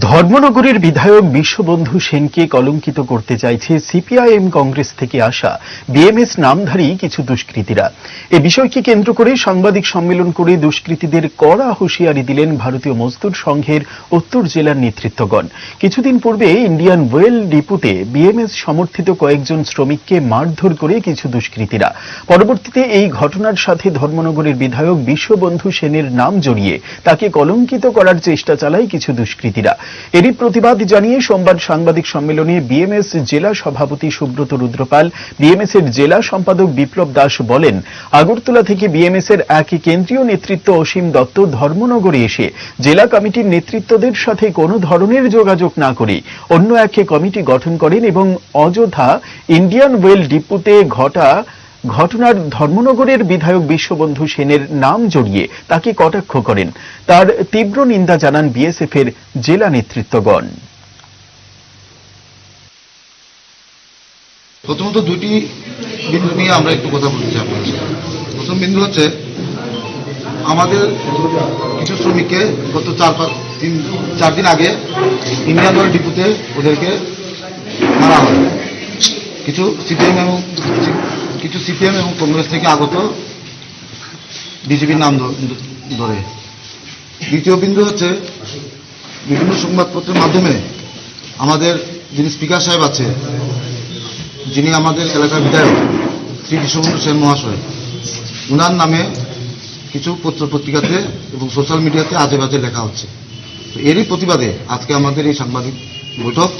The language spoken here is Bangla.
ধর্মনগরের বিধায়ক বিশ্ববন্ধু সেনকে কলঙ্কিত করতে চাইছে সিপিআইএম কংগ্রেস থেকে আসা বিএমএস নামধারী কিছু দুষ্কৃতীরা। এ বিষয়কে কেন্দ্র করে সাংবাদিক সম্মেলন করে দুষ্কৃতীদের কড়া হুঁশিয়ারি দিলেন ভারতীয় মজদুর সংঘের উত্তর জেলার নেতৃত্বগণ। কিছুদিন পূর্বে ইন্ডিয়ান ওয়েল ডিপুতে বিএমএস সমর্থিত কয়েকজন শ্রমিককে মারধর করে কিছু দুষ্কৃতীরা। পরবর্তীতে এই ঘটনার সাথে ধর্মনগরের বিধায়ক বিশ্ববন্ধু সেনের নাম জড়িয়ে তাকে কলঙ্কিত করার চেষ্টা চালায় কিছু দুষ্কৃতীরা। এরই প্রতিবাদ জানিয়ে সোমবার সাংবাদিক সম্মেলনে বিএমএস জেলা সভাপতি সুব্রত রুদ্রপাল, বিএমএস এর জেলা সম্পাদক বিপ্লব দাস বলেন, আগরতলা থেকে বিএমএস এর এক কেন্দ্রীয় নেতৃত্ব অসীম দত্ত ধর্মনগরে এসে জেলা কমিটির নেতৃত্বদের সাথে কোনো ধরনের যোগাযোগ না করে অন্য এক কমিটি গঠন করেন এবং অযথা ইন্ডিয়ান ওয়েল ডিপুতে ঘটা ঘটনার ধর্মনগরের বিধায়ক বিশ্ববন্ধু সেনের নাম জড়িয়ে তাকে কটাক্ষ করেন। তার তীব্র নিন্দা জানান বিএসএফ এর জেলা নেতৃত্বগণ। প্রথমত দুটি বিন্দু নিয়ে আমরা একটু কথা বলতে চাই প্রথম বিন্দু হচ্ছে, আমাদের কিছু শ্রমিককে গত চার পাঁচ তিন চার দিন আগে ইন্ডিয়ান ডিপুতে ওদেরকে মারা হয়। কিছু সিপিএম এবং কিছু সিপিএম এবং কংগ্রেস থেকে আগত বিজেপির নাম ধরে। দ্বিতীয় বিন্দু হচ্ছে বিভিন্ন সংবাদপত্রের মাধ্যমে আমাদের যিনি স্পিকার সাহেব আছে, যিনি আমাদের এলাকার বিধায়ক, শ্রী বিশ্ববন্ধু সেন মহাশয়, উনার নামে কিছু পত্র পত্রিকাতে এবং সোশ্যাল মিডিয়াতে আজে বাজে লেখা হচ্ছে। তো এরই প্রতিবাদে আজকে আমাদের এই সাংবাদিক বৈঠক